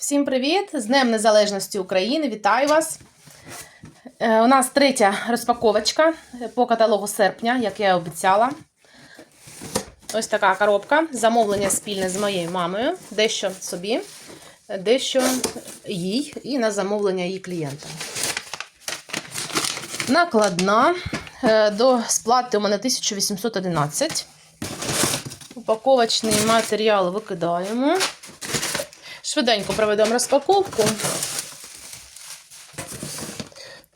Всім привіт! З Днем Незалежності України! Вітаю вас! Е, У нас третя розпаковочка по каталогу серпня, як я і обіцяла. Ось така коробка. Замовлення спільне з моєю мамою. Дещо собі, дещо їй і на замовлення її клієнта. Накладна. Е, До сплати у мене 1811. Упаковочний матеріал викидаємо. Швиденько проведемо розпаковку.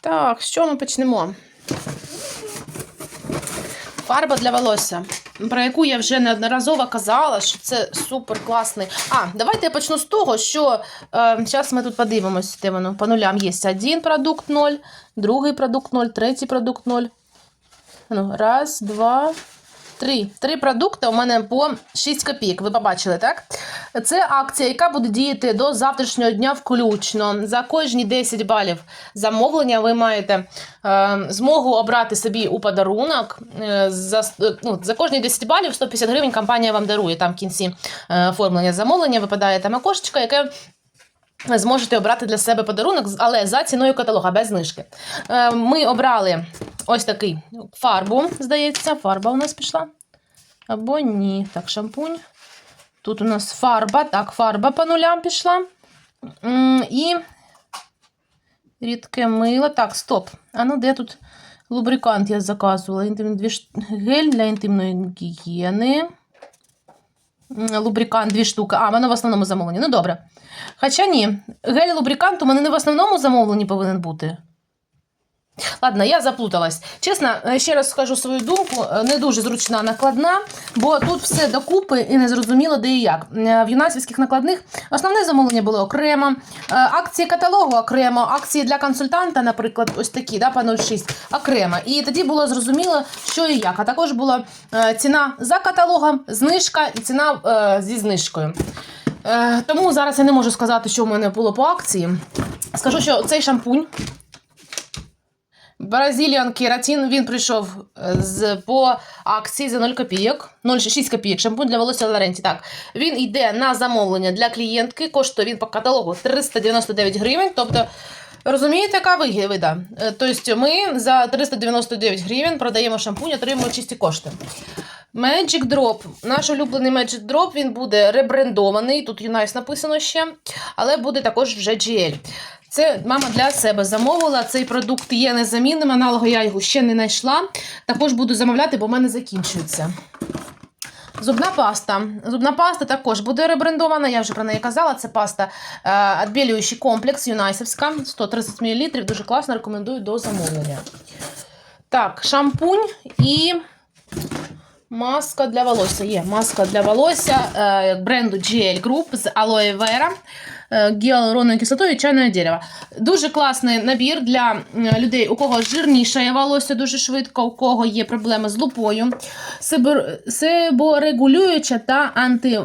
Так, чого ми почнемо? Фарба для волосся, про яку я вже неодноразово казала, що це супер класний. А, давайте я почну з того, що е, зараз ми тут подивимося, де воно по нулям є один продукт 0, другий продукт 0, третій продукт 0. Ну, раз, два, три. Три продукти у мене по 6 копійок. Ви побачили, так? Це акція, яка буде діяти до завтрашнього дня включно. За кожні 10 балів замовлення ви маєте е, змогу обрати собі у подарунок. Е, за, е, ну, за кожні 10 балів 150 гривень компанія вам дарує. Там в кінці оформлення замовлення випадає там окошечко, яке зможете обрати для себе подарунок, але за ціною каталога, без знижки. Ми обрали ось такий фарбу, здається, фарба у нас пішла. Або ні. Так, шампунь. Тут у нас фарба. Так, фарба по нулям пішла. І рідке мило. Так, стоп. А ну де тут лубрикант я заказувала? Інтим... Дві... ш- Гель для інтимної гігієни. Лубрикант дві штуки. А, воно в основному замовленні. Ну, добре. Хоча ні, гель лубрикант у мене не в основному замовленні повинен бути. Ладно, я заплуталась. Чесно, е, ще раз скажу свою думку, е, не дуже зручна накладна, бо тут все докупи і не зрозуміло де і як. Е, В юнасівських накладних основне замовлення було окремо, акції каталогу окремо, акції для консультанта, наприклад, ось такі, да, по 0,6 окремо. І тоді було зрозуміло, що і як. А також була ціна за каталогом, знижка і ціна зі знижкою. Тому зараз я не можу сказати, що в мене було по акції. Скажу, що цей шампунь Brazilian Keratin, він прийшов е, з, по акції за 0 копійок. 0,6 копійок. Шампунь для волосся Лоренті. Так, він йде на замовлення для клієнтки. Коштує він по каталогу 399 гривень. Тобто, розумієте, яка вигода? Е, Тобто, ми за 399 гривень продаємо шампунь, отримуємо чисті кошти. Magic Drop. Наш улюблений Magic Drop, він буде ребрендований. Тут Unice написано ще, але буде також вже GL. Це мама для себе замовила. Цей продукт є незамінним. Аналогу я його ще не знайшла. Також буду замовляти, бо в мене закінчується. Зубна паста. Зубна паста також буде ребрендована. Я вже про неї казала. Це паста е, відбілюючий комплекс Юнайсовська. 130 мл. Дуже класно, рекомендую до замовлення. Так, шампунь і маска для волосся. Є маска для волосся е, бренду GL Group з алоe vera, е, гіалуронною кислотою і чайне дерево. Дуже класний набір для людей, у кого жирніше волосся дуже швидко, у кого є проблеми з лупою, себорегулююча та анти...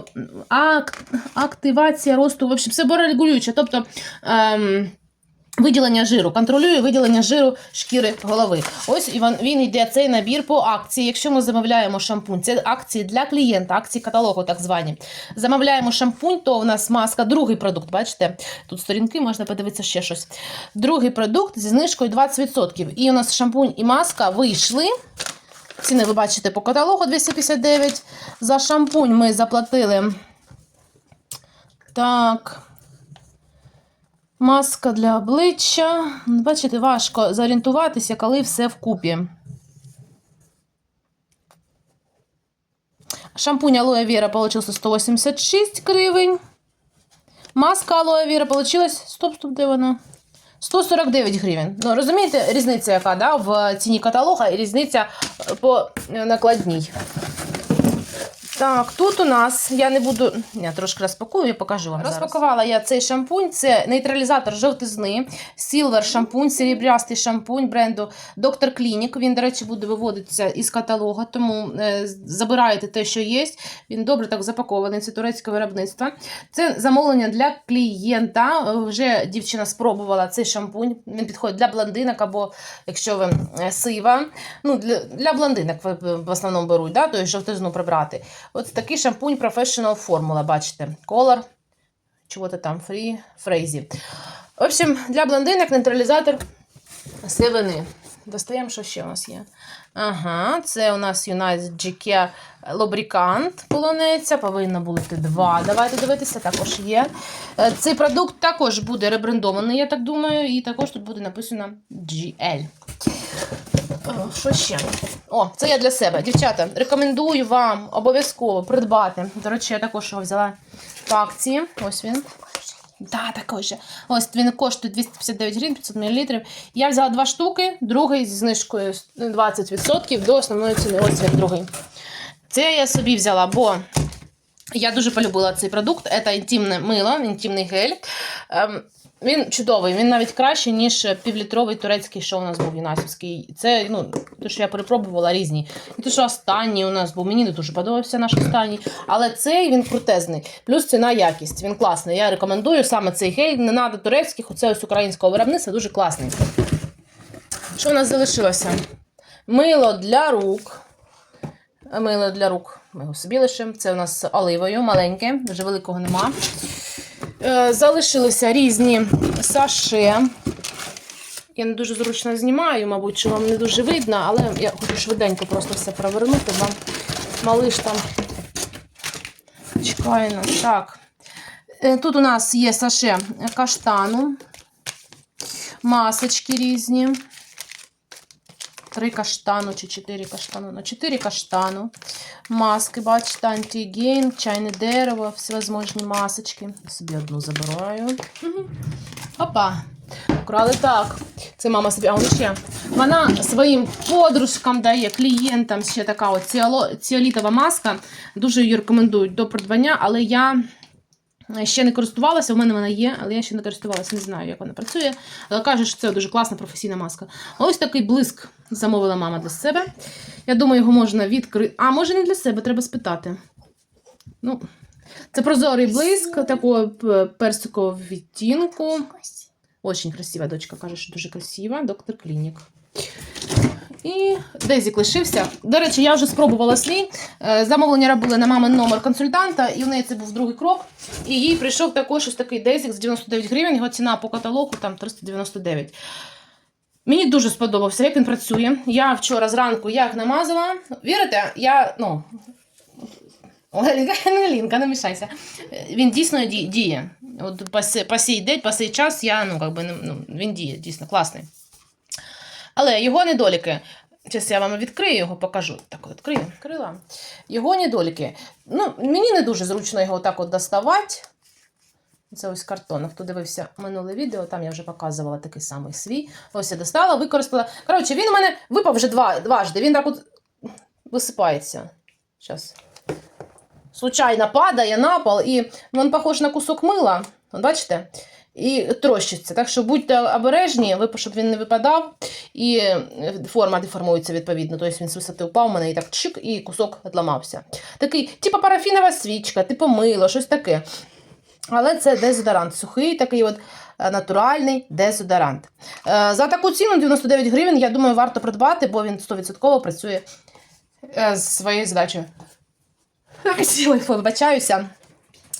активація росту, в общем, себорегулююча, тобто. Ем... Виділення жиру, контролює виділення жиру шкіри голови. Ось і він, йде цей набір по акції. Якщо ми замовляємо шампунь, це акції для клієнта, акції каталогу, так звані. Замовляємо шампунь, то у нас маска, другий продукт. Бачите, тут сторінки, можна подивитися ще щось. Другий продукт зі знижкою 20%. І у нас шампунь і маска вийшли. Ціни ви бачите по каталогу 259. За шампунь ми заплатили. Так. Маска для обличчя. Бачите, важко зорієнтуватися, коли все вкупі. Шампунь алоэ вера получился 186 гривень. Маска алоэ вера получилась. Стоп, стоп, де вона? 149 гривень. Ну, розумієте, різниця яка, да? В ціні каталога і різниця е, по е, накладній. Так, тут у нас я не буду. Я трошки розпакую, я покажу вам. Розпакувала я цей шампунь. Це нейтралізатор жовтизни, Silver шампунь, серебрястий шампунь бренду Dr. Clinic. Він, до речі, буде виводитися із каталога, тому е, забираєте те, що є. Він добре так запакований. Це турецьке виробництво. Це замовлення для клієнта. Вже дівчина спробувала цей шампунь. Він підходить для блондинок або якщо ви е, сива. Ну, для, для блондинок в основному беруть, да? тобто жовтизну прибрати. От такий шампунь Professional Formula, бачите, колор чого-то там, фрі, фрейзі. В общем, для блондинок нейтралізатор сивини. Достаємо, що ще у нас є. Ага, це у нас United GK лубрикант полонеця. Повинно бути два. Давайте дивитися, також є. Е, Цей продукт також буде ребрендований, я так думаю, і також тут буде написано GL. О, Що ще? О, це я для себе. Дівчата, рекомендую вам обов'язково придбати. До речі, я також його взяла по акції. Ось він. Да, також. Ось він коштує 259 гривень, 500 мл. Я взяла два штуки, другий зі знижкою 20% до основної ціни. Ось він другий. Це я собі взяла, бо я дуже полюбила цей продукт. Це інтимне мило, інтимний гель. Він чудовий, він навіть кращий, ніж півлітровий турецький, що у нас був юнасівський. Це, ну, те, що я перепробувала різні. І те, що останній у нас був, мені не дуже подобався наш останній. Але цей він крутезний. Плюс ціна якість. Він класний. Я рекомендую саме цей гель. Не треба турецьких, оце ось українського виробництва, дуже класний. Що у нас залишилося? Мило для рук. Мило для рук. Ми його собі лишимо. Це у нас оливою, маленьке, вже великого нема. Е, Залишилися різні саше. Я не дуже зручно знімаю, мабуть, що вам не дуже видно, але я хочу швиденько просто все провернути. Вам малиш там чекає нас. Так. Е, Тут у нас є саше каштану, масочки різні. Три каштану чи чотири каштану. Ну, чотири каштану. Маски, бачите, антигейн, чайне дерево, всевозможні масочки. Собі одну забираю. Опа. Украли так. Це мама собі, а вона ще. Вона своїм подружкам дає, клієнтам ще така от ціолітова маска. Дуже її рекомендують до придбання, але я ще не користувалася. У мене вона є, але я ще не користувалася, не знаю, як вона працює. Але каже, що це дуже класна професійна маска. Ось такий блиск замовила мама для себе. Я думаю, його можна відкрити. А, може не для себе, треба спитати. Ну, це прозорий блиск такого персикового відтінку. Очень красива дочка, каже, що дуже красива. Доктор Клінік. І Дезік лишився. До речі, я вже спробувала свій. Е, Замовлення робили на мамин номер консультанта, і в неї це був другий крок. І їй прийшов також ось такий Дезік з 99 гривень. Його ціна по каталогу там 399. Мені дуже сподобався, як він працює. Я вчора зранку як намазала. Вірите, я, ну. Лінка, не мішайся. Він дійсно діє. От по, сей- день, по сей час я, ну, как ну, він діє, дійсно класний. Але його недоліки. Зараз я вам відкрию його, покажу. Так, от відкрию, відкрила. Його недоліки. Ну, мені не дуже зручно його так от доставати. Це ось картон. Хто дивився минуле відео, там я вже показувала такий самий свій. Ось я достала, використала. Коротше, він у мене випав вже два, дважди. Він так от висипається. Зараз. Случайно падає на пол, і він похож на кусок мила. Бачите? І трощиться. Так що будьте обережні, щоб він не випадав, і е, форма деформується відповідно. Тобто він з висоти впав у мене і так чик, і кусок відламався. Такий, типу парафінова свічка, типу мило, щось таке. Але це дезодорант. Сухий, такий от е, натуральний дезодорант. Е, За таку ціну 99 гривень, я думаю, варто придбати, бо він 100% працює з своєю задачею. Сіли, вибачаюся.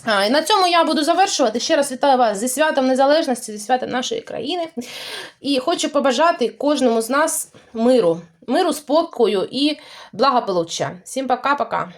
А, і на цьому я буду завершувати. Ще раз вітаю вас зі святом незалежності, зі святом нашої країни. І хочу побажати кожному з нас миру, миру, спокою і благополуччя. Всім пока-пока.